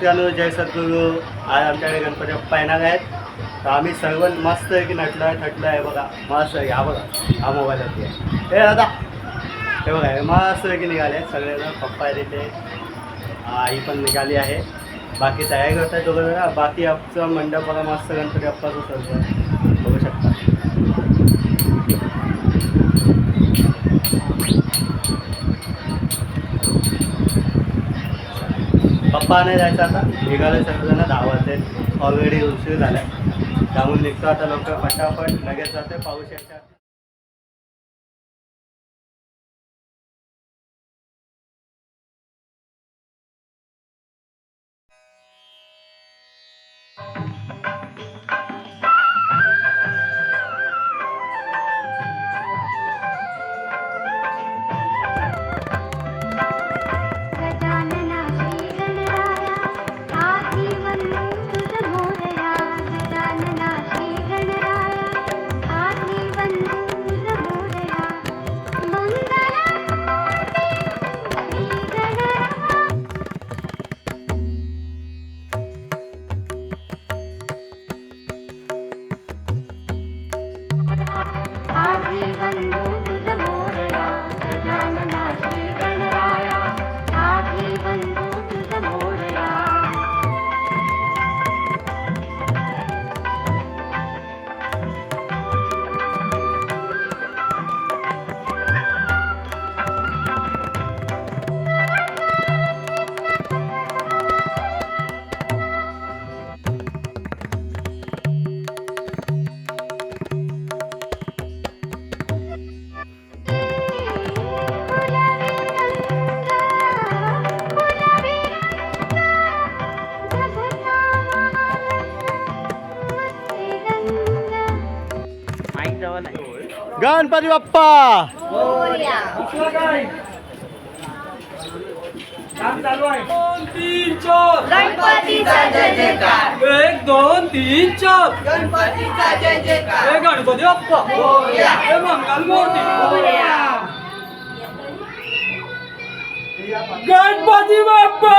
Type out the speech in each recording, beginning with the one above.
मित्रांनो जय सद्गुरू. आज आमच्याकडे गणपती बाप्पा येणार आहेत. तर आम्ही सर्व मस्त आहे की नटलं आहे थटलं आहे बघा. मस्त आहे. हा बघा. हा मोबाईल होती हे दादा. हे बघा हे मस्त आहे की निघाले आहेत. सगळेजण पप्पा आहे तिथे आई पण निघाली आहे. बाकी तयारी करत आहे दोघं जण. बाकी आमचं मंडप बघा मस्त गणपती बाप्पाचं सर्व. बघू शकता. पप्पा जायचं आता. निघालं सर्वजण दहा वाजते ऑलरेडी उशीर झाला त्यामुळे निघतो आता लवकर. पटापट लगेच जाते पाऊस यायच्या गणपती बाप्पा दोन तीन चार गणपतीचा जय जयकार एक दोन तीन चार गणपतीचा जय जयकार हे गणपती बाप्पा मोरया. हे मंगल मूर्ती गणपती बाप्पा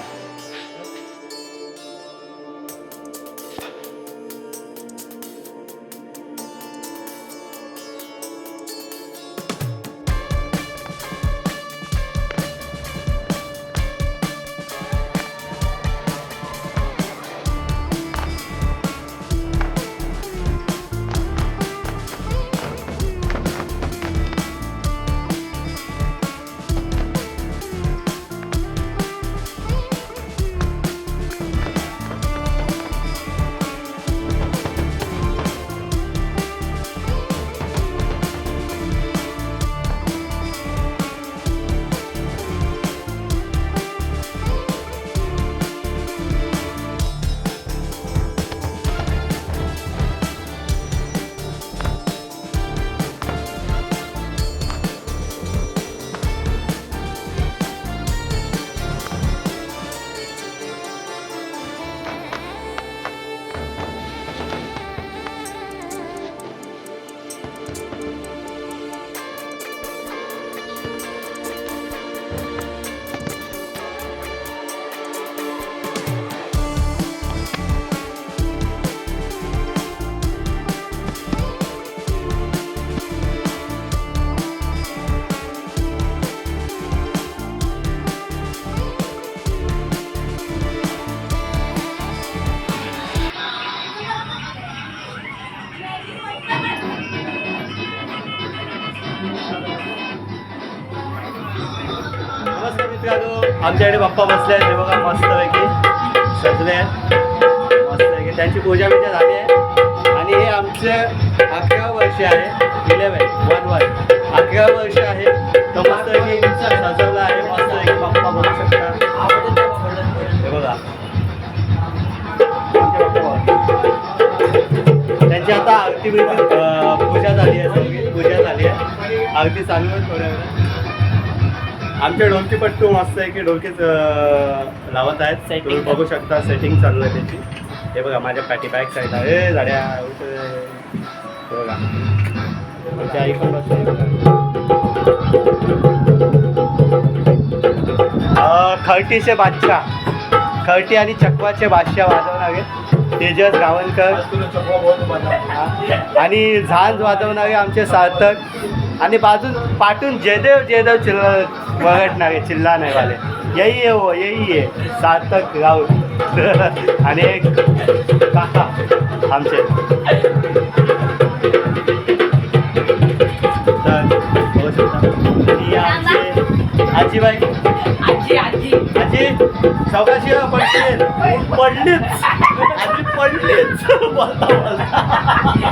आमच्याकडे बाप्पा बसले आहेत. हे बघा मस्तपैकी. सजले आहेत. मस्तपैकी. त्यांची पूजा बिजा झाली आहे. आणि हे आमचे अकरा वर्ष आहे. इलेवन वन वन अकरा वर्ष आहे. तर मस्तपैकी सजवला आहे. मस्तपैकी बाप्पा बघू शकता. हे बघा. त्यांची आता आरती पूजा झाली आहे सगळी. पूजा झाली आहे. आरती चालू आहे थोड्या वेळा आमच्या आमचे ढोलकीपट्टू मस्त आहे की ढोलकीच लावत आहेत. तुम्ही बघू शकता सेटिंग चाललं आहे त्याची. हे बघा माझ्या पॅटी बॅग साईडला आहे. झाड्या बघा. आमची आई पण खर्टीचे बादशाह. खर्टी आणि चकवाचे बादशाह वाजवणार आहेत तेजस गावणकर आणि झांज वाजवणारे आमचे सार्थक. आणि बाजून पाटून जयदेव जयदेव चिल वगटणारे चिल्ला नाही वाले येई है वो यही है. सार्थक राऊत आणि एक काका आमचे. आजीबाई. आजी आजी. आजी चौकाशी पडतील पडलीच आजी पडलीच बोलता बोलता.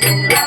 Thank you.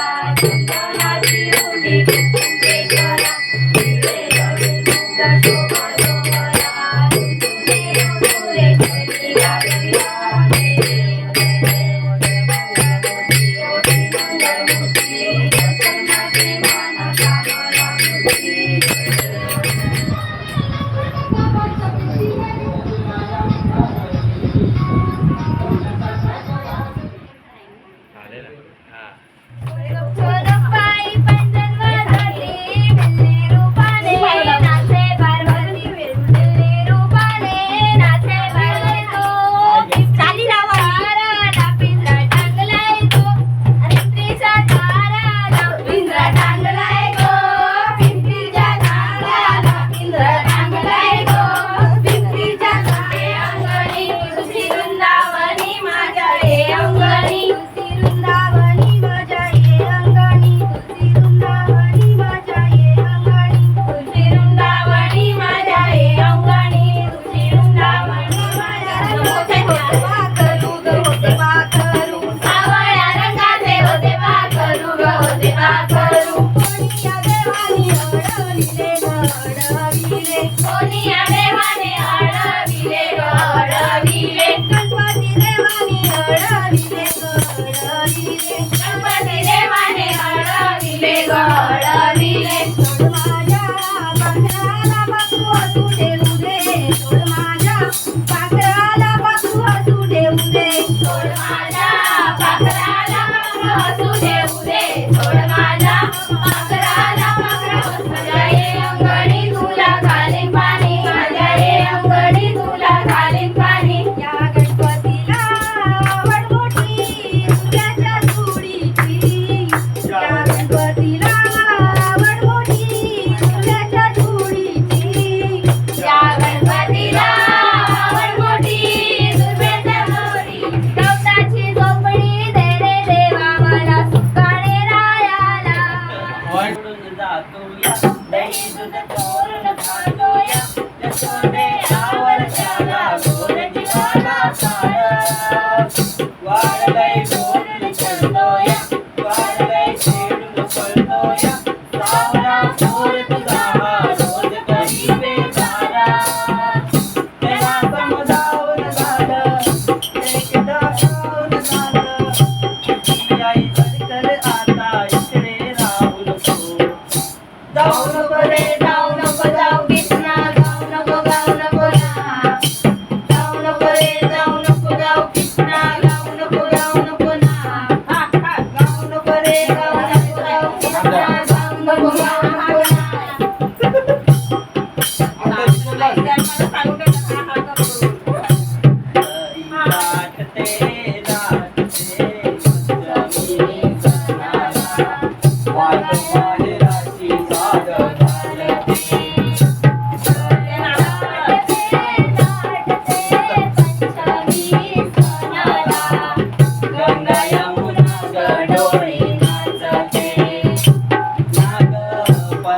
सोड माझ्या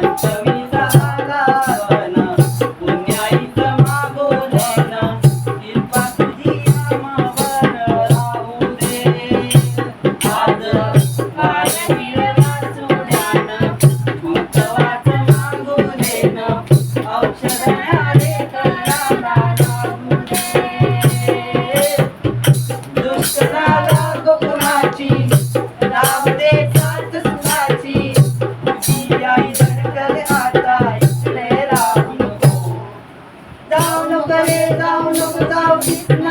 one. Thank you.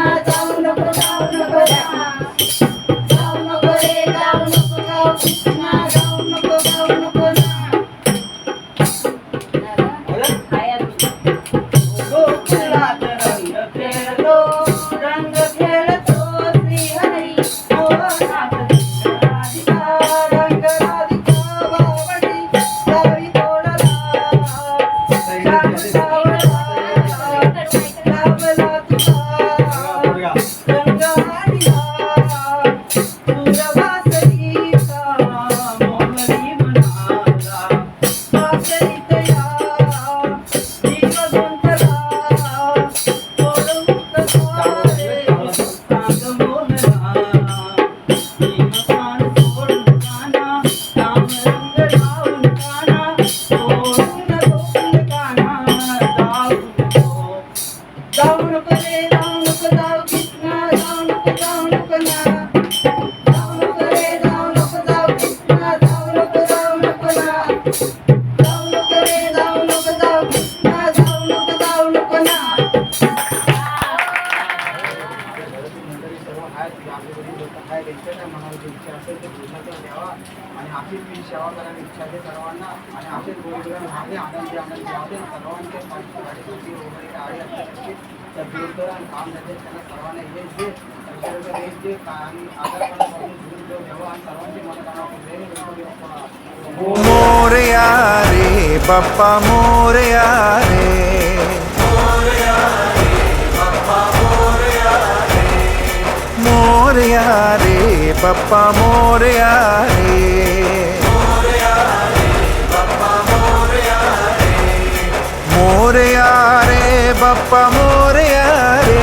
काय काय टेन्शन आहे मनाची रे बाप्पा मोरया रे. Pappa Moriare Moriare Pappa Moriare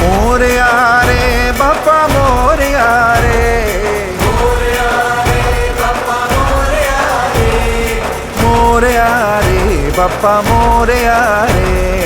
Moriare Pappa Moriare Moriare Pappa Moriare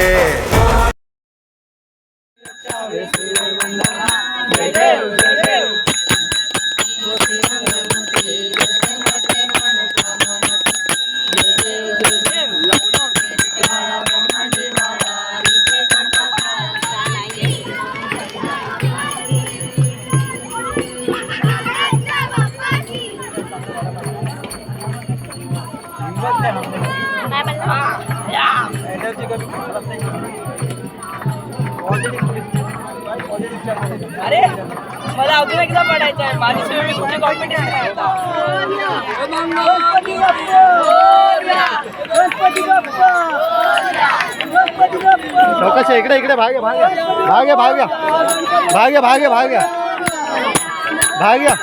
अरे मला अजून एकदा पडायचं आहे माझी स्विमिंगची कॉम्पिटिशन आहे आता. गणपती बाप्पा! गणपती बाप्पा! चौकशी इकडे इकडे भाग्य भाग्य भाग्य भाग्य भाग्य भाग्य भाग्य भाग्य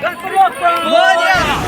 गणपती गणपती